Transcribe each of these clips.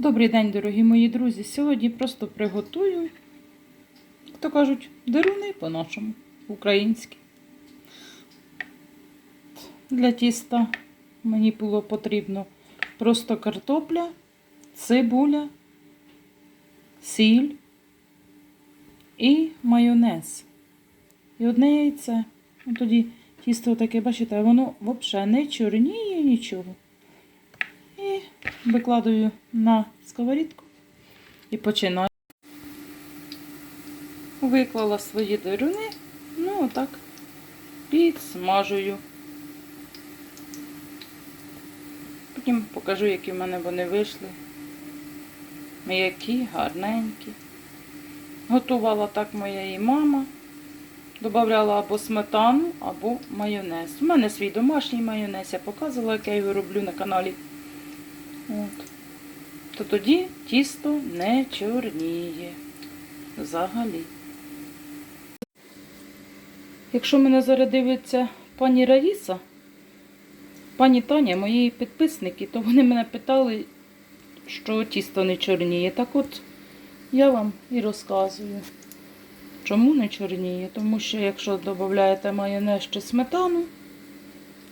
Добрий день, дорогі мої друзі. Сьогодні просто приготую, то кажуть, деруни по-нашому, українські. Для тіста мені було потрібно просто картопля, цибуля, сіль і майонез. І одне яйце. Ну, тоді тісто таке, бачите, воно взагалі не чорніє нічого. Викладаю на сковорідку і починаю. Виклала свої деруни, ну отак, підсмажую. Потім покажу, які в мене вони вийшли. М'які, гарненькі. Готувала так моя і мама. Добавляла або сметану, або майонез. У мене свій домашній майонез, я показувала, як я його роблю на каналі. То тоді тісто не чорніє. Взагалі. Якщо мене зараз дивиться пані Раїса, пані Таня, мої підписники, то вони мене питали, що тісто не чорніє. Так от я вам і розказую. Чому не чорніє? Тому що якщо додаєте майонез чи сметану,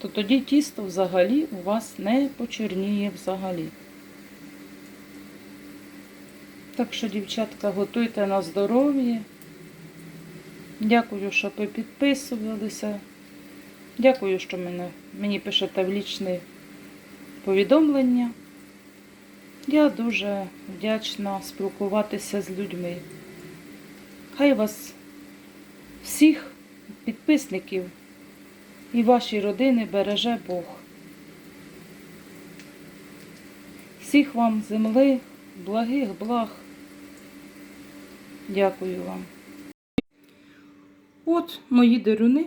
то тоді тісто взагалі у вас не почорніє взагалі. Так що, дівчатка, готуйте на здоров'я. Дякую, що ви підписувалися. Дякую, що мене, мені пишете в лічні повідомлення. Я дуже вдячна спілкуватися з людьми. Хай вас всіх підписників і ваші родини береже Бог. Всіх вам земли, благих благ. Дякую вам. От мої деруни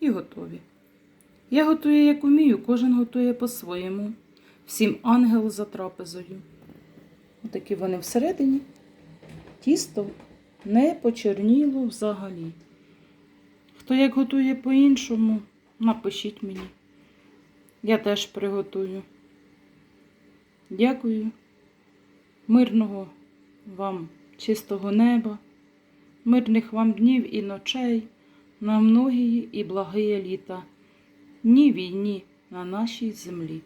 і готові. Я готую, як умію, кожен готує по-своєму. Всім ангел за трапезою. Отакі вони всередині. Тісто не почерніло взагалі. Хто як готує по-іншому, напишіть мені. Я теж приготую. Дякую. Мирного вам чистого неба, мирних вам днів і ночей, на многії і благие літа, ні війні на нашій землі.